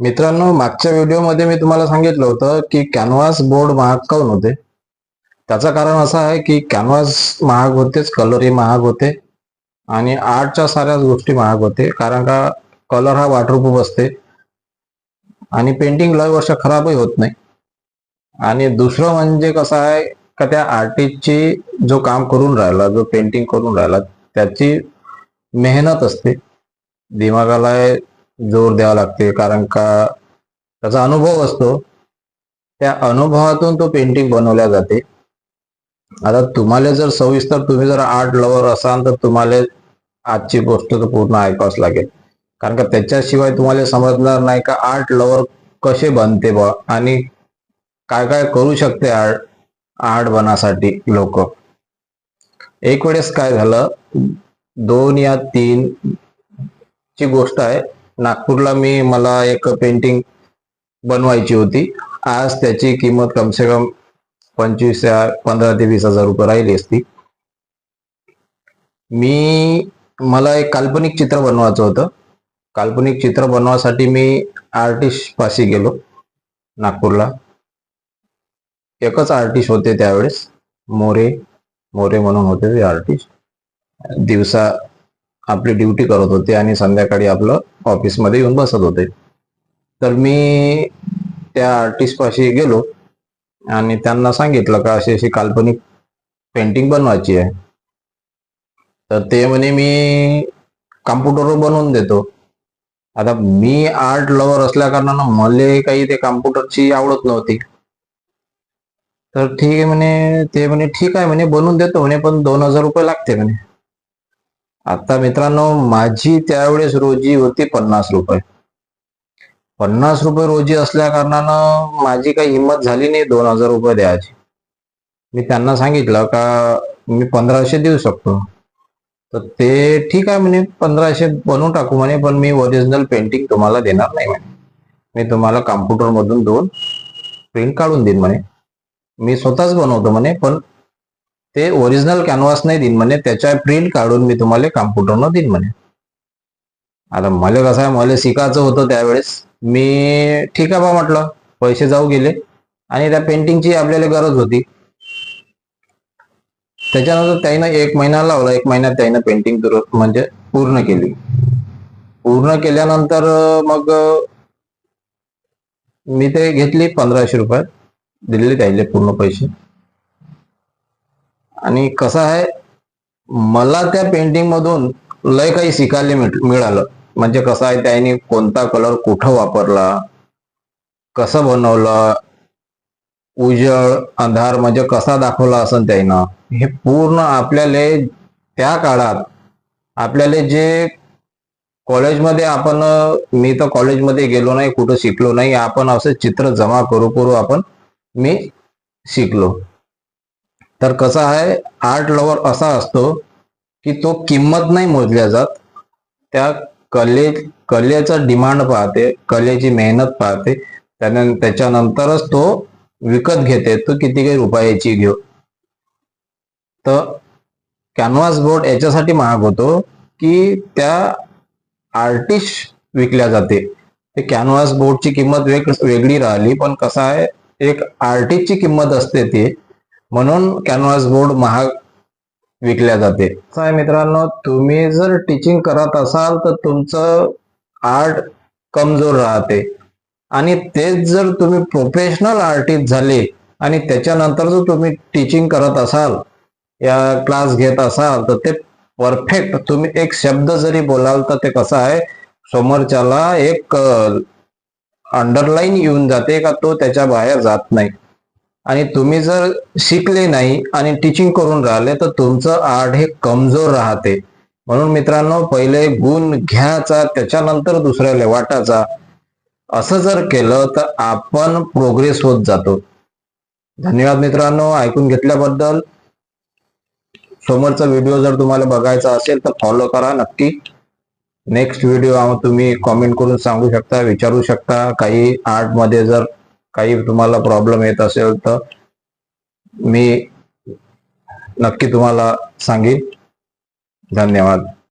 मित्रांनो मागच्या व्हिडिओमध्ये मी तुम्हाला सांगितलं होतं की कॅनव्हास बोर्ड महाग काऊन होते? त्याचं कारण असं आहे की कॅनव्हास महाग होतेच कलरही महाग होते आणि आर्टच्या साऱ्याच गोष्टी महाग होते. कारण का कलर हा वाटरप्रूफ असते आणि पेंटिंग लय वर्ष खराबही होत नाही. आणि दुसरं म्हणजे कसं आहे का त्या आर्टिस्टची जो काम करून राहिला जो पेंटिंग करून राहिला त्याची मेहनत असते. दिमागाला जोर द्यावा लागते कारण का त्याचा अनुभव असतो. त्या अनुभवातून तो पेंटिंग बनवल्या जाते. आता तुम्हाला जर सविस्तर तुम्ही जर आर्ट लवर असाल तर तुम्हाला आजची गोष्ट तर पूर्ण ऐकावच लागेल. कारण का त्याच्याशिवाय तुम्हाला समजणार नाही का आर्ट लवर कसे बनते बा आणि काय काय करू शकते आर्ट आर्ट बनासाठी लोक. एक वेळेस काय झालं दोन या तीन ची गोष्ट आहे नागपूरला मी मला एक पेंटिंग बनवायची होती. आज त्याची किंमत कमसे कम पंचवीस हजार पंधरा ते वीस हजार रुपये राहिली असती. मी मला एक काल्पनिक चित्र बनवायचं होतं. काल्पनिक चित्र बनवासाठी मी आर्टिस्ट पाशी गेलो नागपूरला. एकच आर्टिस्ट होते त्यावेळेस. मोरे मोरे म्हणून होते ते आर्टिस्ट दिवसा आपली ड्युटी करत होते आणि संध्याकाळी आपलं ऑफिसमध्ये येऊन बसत होते. तर मी त्या आर्टिस्ट पाशी गेलो आणि त्यांना सांगितलं का अशी अशी काल्पनिक पेंटिंग बनवायची आहे. तर ते म्हणे मी कम्प्युटरवर बनवून देतो. आता मी आर्ट लवर असल्या कारणानं मला काही ते कम्प्युटरची आवडत नव्हती. तर ठीक आहे म्हणे ते म्हणे ठीक आहे म्हणे बनवून देतो म्हणे पण दोन हजार रुपये लागते म्हणे. आता मित्रांनो माझी त्यावेळेस रोजी होती पन्नास रुपये. पन्नास रुपये रोजी असल्या कारणानं माझी काही हिंमत झाली नाही दोन हजार रुपये द्यायची. मी त्यांना सांगितलं का मी पंधराशे देऊ शकतो. तर ते ठीक आहे म्हणे पंधराशे बनवून टाकू म्हणे पण मी ओरिजिनल पेंटिंग तुम्हाला देणार नाही म्हणे. मी तुम्हाला कॉम्प्युटरमधून दोन प्रिंट काढून देईन म्हणे. मी स्वतःच बनवतो म्हणे पण ते ओरिजिनल कॅनव्हास नाही देईन म्हणे त्याच्या प्रिंट काढून मी तुम्हाला कॉम्प्युटरनं देईन म्हणे. आता मला कसं आहे मला शिकायचं होतं त्यावेळेस. मी ठीक आहे बा म्हटलं पैसे जाऊ गेले. आणि त्या पेंटिंगची आपल्याला गरज होती. त्याच्यानंतर त्यानं एक महिना लावला एक महिन्यात त्यानं पेंटिंग म्हणजे पूर्ण केली. पूर्ण केल्यानंतर मग मी ते घेतली पंधराशे रुपयात. दिलेले त्याले पूर्ण पैसे. आणि कसं आहे मला त्या पेंटिंग मधून लय काही शिकायला मिळालं. म्हणजे कसं आहे त्याने कोणता कलर कुठं वापरला कसं बनवलं उजळ अंधार म्हणजे कसा दाखवला असं त्यानं हे पूर्ण आपल्याला त्या काळात आपल्याला जे कॉलेजमध्ये आपण मी तर कॉलेजमध्ये गेलो नाही कुठं शिकलो नाही आपण असं चित्र जमा करू करू आपण मी शिकलो. तर कसं आहे आर्ट लवर असा असतो की तो किंमत नाही मोजल्या जात. त्या कले कलेचा डिमांड पाहते कलेची मेहनत पाहते. त्याने त्याच्यानंतरच तो विकत घेते तो किती काही रुपयाची घेऊ. तर कॅनव्हास बोर्ड याच्यासाठी महाग होतो की त्या आर्टिस्ट विकल्या जाते. ते कॅनव्हास बोर्डची किंमत वेग वेगळी राहिली पण कसं आहे एक आर्टिस्टची किंमत असते ती म्हणून कॅनव्हास बोर्ड महाग विकल्या जाते. कसं मित्रांनो तुम्ही जर टीचिंग करत असाल तर तुमचं आर्ट कमजोर राहते. आणि तेच जर तुम्ही प्रोफेशनल आर्टिस्ट झाले आणि त्याच्यानंतर जर तुम्ही टीचिंग करत असाल या क्लास घेत असाल तर ते परफेक्ट तुम्ही एक शब्द जरी बोलाल तर ते कसं आहे समोरच्याला एक अंडरलाईन येऊन जाते का तो त्याच्या बाहेर जात नाही. आणि तुम्ही जर शिकले नाही आणि टीचिंग करून राहिले तर तुमचं आर्ट हे कमजोर राहते. म्हणून मित्रांनो पहिले गुण घ्यायचा त्याच्यानंतर दुसऱ्याला वाटायचा. असं जर केलं तर आपण प्रोग्रेस होत जातो. धन्यवाद मित्रांनो ऐकून घेतल्याबद्दल. समोरचा व्हिडिओ जर तुम्हाला बघायचा असेल तर फॉलो करा नक्की. नेक्स्ट व्हिडिओ तुम्ही कॉमेंट करून सांगू शकता विचारू शकता. काही आर्टमध्ये जर काही तुम्हाला प्रॉब्लेम येत असेल तर मी नक्की तुम्हाला सांगेन. धन्यवाद.